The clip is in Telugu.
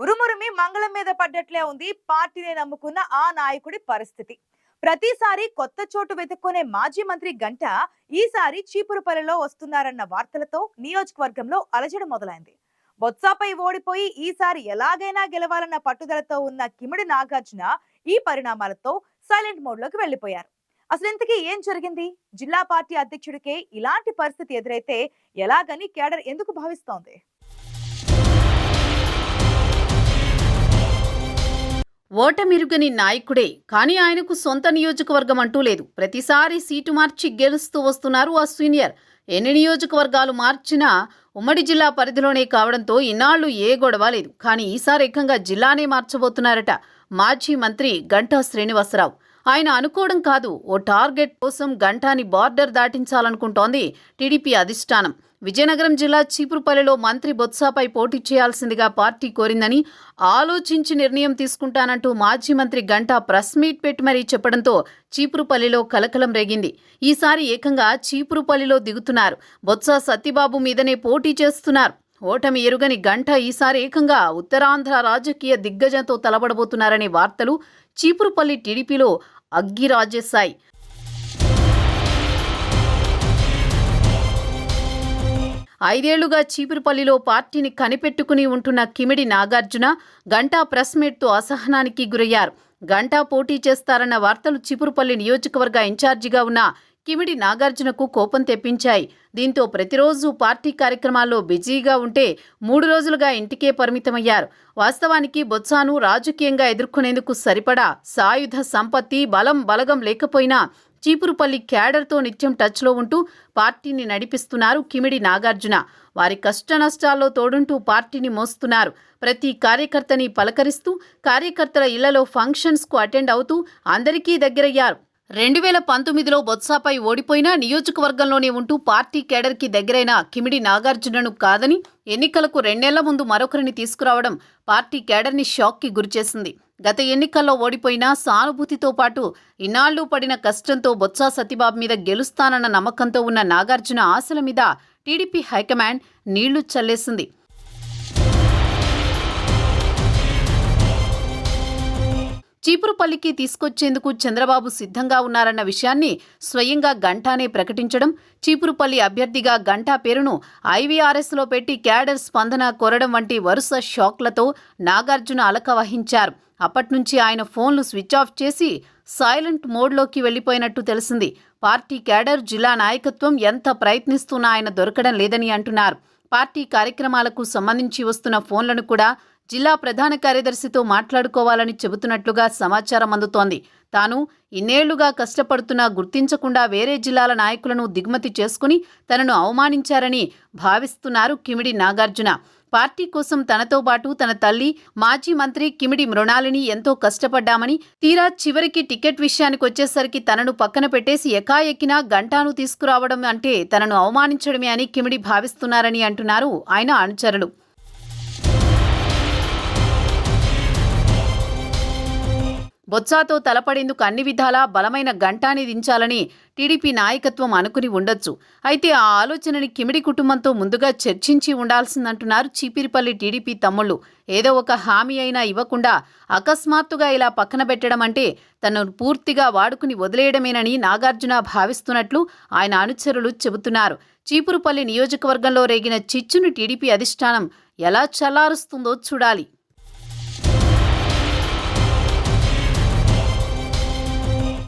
ఉరుమురుమి మంగళం మీద పడ్డట్లే ఉంది. పార్టీని నమ్ముకున్న ఆ నాయకుడి పరిస్థితి. ప్రతిసారి కొత్త చోటు వెతుక్కునే మాజీ మంత్రి గంట ఈసారి చీపురుపల్లిలో వస్తున్నారన్న వార్తలతో నియోజకవర్గంలో అలజడి మొదలైంది. బొత్సాపై ఓడిపోయి ఈసారి ఎలాగైనా గెలవాలన్న పట్టుదలతో ఉన్న కిమిడి నాగార్జున ఈ పరిణామాలతో సైలెంట్ మోడ్లోకి వెళ్ళిపోయారు అసలు ఇంతకీ ఏం జరిగింది? జిల్లా పార్టీ అధ్యక్షుడికే ఇలాంటి పరిస్థితి ఎదురైతే ఎలాగని కేడర్ ఎందుకు భావిస్తోంది? ఓటమిరుగని నాయకుడే కానీ ఆయనకు సొంత నియోజకవర్గం అంటూ లేదు. ప్రతిసారి సీటు మార్చి గెలుస్తూ వస్తున్నారు ఆ సీనియర్. ఎన్ని నియోజకవర్గాలు మార్చినా ఉమ్మడి జిల్లా పరిధిలోనే కావడంతో ఇన్నాళ్ళు ఏ గొడవ లేదు. కానీ ఈసారి ఏకంగా జిల్లానే మార్చబోతున్నారట మాజీ మంత్రి గంటా శ్రీనివాసరావు. ఆయన అనుకోవడం కాదు ఓ టార్గెట్ కోసం గంటాని బార్డర్ దాటించాలనుకుంటోంది టీడీపీ అధిష్టానం. విజయనగరం జిల్లా చీపురుపల్లిలో మంత్రి బొత్సాపై పోటీ చేయాల్సిందిగా పార్టీ కోరిందని ఆలోచించి నిర్ణయం తీసుకుంటానంటూ మాజీ మంత్రి గంటా ప్రెస్ మీట్ పెట్టి మరీ చెప్పడంతో చీపురుపల్లిలో కలకలం రేగింది. ఈసారి ఏకంగా చీపురుపల్లిలో దిగుతున్నారు. బొత్స సత్యబాబు మీదనే పోటీ చేస్తున్నారు. ఓటమి ఎరుగని గంట ఈసారి ఏకంగా ఉత్తరాంధ్ర రాజకీయ దిగ్గజంతో తలబడబోతున్నారనే వార్తలు చీపురుపల్లి టీడీపీలో అగ్గిరాజేశాయి. ఐదేళ్ళుగా చీపురుపల్లిలో పార్టీని కనిపెట్టుకుని ఉంటున్న కిమిడి నాగార్జున గంటా ప్రెస్మీట్తో అసహనానికి గురయ్యారు. గంటా పోటీ చేస్తారన్న వార్తలు చీపురుపల్లి నియోజకవర్గ ఇన్ఛార్జిగా ఉన్న కిమిడి నాగార్జునకు కోపం తెప్పించాయి. దీంతో ప్రతిరోజు పార్టీ కార్యక్రమాల్లో బిజీగా ఉంటే మూడు రోజులుగా ఇంటికే పరిమితమయ్యారు. వాస్తవానికి బొత్సాను రాజకీయంగా ఎదుర్కొనేందుకు సరిపడా సాయుధ సంపత్తి బలం బలగం లేకపోయినా చీపురుపల్లి క్యాడర్తో నిత్యం టచ్లో ఉంటూ పార్టీని నడిపిస్తున్నారు కిమిడి నాగార్జున. వారి కష్టనష్టాల్లో తోడుంటూ పార్టీని మోస్తున్నారు. ప్రతి కార్యకర్తని పలకరిస్తూ కార్యకర్తల ఇళ్ళలో ఫంక్షన్స్కు అటెండ్ అవుతూ అందరికీ దగ్గరయ్యారు. రెండు వేల పంతొమ్మిదిలో బొత్సాపై ఓడిపోయినా నియోజకవర్గంలోనే ఉంటూ పార్టీ కేడర్కి దగ్గరైన కిమిడి నాగార్జునను కాదని ఎన్నికలకు రెండేళ్ళ ముందు మరొకరిని తీసుకురావడం పార్టీ కేడర్ని షాక్కి గురిచేసింది. గత ఎన్నికల్లో ఓడిపోయినా సానుభూతితో పాటు ఇన్నాళ్ళు పడిన కష్టంతో బొత్స సతీబాబు మీద గెలుస్తానన్న నమ్మకంతో ఉన్న నాగార్జున ఆశల మీద టీడీపీ హైకమాండ్ నీళ్ళు చల్లేసింది. చీపురుపల్లికి తీసుకొచ్చేందుకు చంద్రబాబు సిద్ధంగా ఉన్నారన్న విషయాన్ని స్వయంగా గంటానే ప్రకటించడం చీపురుపల్లి అభ్యర్థిగా గంటా పేరును ఐవీఆర్ఎస్లో పెట్టి క్యాడర్ స్పందన కోరడం వంటి వరుస షాక్లతో నాగార్జున అలక వహించారు అప్పట్నుంచి ఆయన ఫోన్లు స్విచ్ ఆఫ్ చేసి సైలెంట్ మోడ్లోకి వెళ్ళిపోయినట్టు తెలిసింది. పార్టీ క్యాడర్ జిల్లా నాయకత్వం ఎంత ప్రయత్నిస్తున్నా ఆయన దొరకడం లేదని అంటున్నారు. పార్టీ కార్యక్రమాలకు సంబంధించి వస్తున్న ఫోన్లను కూడా జిల్లా ప్రధాన కార్యదర్శితో మాట్లాడుకోవాలని చెబుతున్నట్లుగా సమాచారం అందుతోంది. తాను ఇన్నేళ్ళుగా కష్టపడుతున్నా గుర్తించకుండా వేరే జిల్లాల నాయకులను దిగుమతి చేసుకుని తనను అవమానించారని భావిస్తున్నారు కిమిడి నాగార్జున. పార్టీ కోసం తనతో పాటు తన తల్లి మాజీ మంత్రి కిమిడి మృణాలిని ఎంతో కష్టపడ్డామని తీరా చివరికి టికెట్ విషయానికి వచ్చేసరికి తనను పక్కన పెట్టేసి ఎకాఎక్కినా గంటాను తీసుకురావడం అంటే తనను అవమానించడమే అని కిమిడి భావిస్తున్నారని అంటున్నారు ఆయన అనుచరులు. బొత్సాతో తలపడేందుకు అన్ని విధాలా బలమైన గంటాని దించాలని టీడీపీ నాయకత్వం అనుకుని ఉండొచ్చు. అయితే ఆ ఆలోచనని కిమిడి కుటుంబంతో ముందుగా చర్చించి ఉండాల్సిందంటున్నారు చీపిరిపల్లి టీడీపీ తమ్ముళ్ళు. ఏదో ఒక హామీ అయినా ఇవ్వకుండా అకస్మాత్తుగా ఇలా పక్కన పెట్టడం అంటే తనను పూర్తిగా వాడుకుని వదిలేయడమేనని నాగార్జున భావిస్తున్నట్లు ఆయన అనుచరులు చెబుతున్నారు. చీపురుపల్లి నియోజకవర్గంలో రేగిన చిచ్చును టీడీపీ అధిష్టానం ఎలా చల్లారుస్తుందో చూడాలి.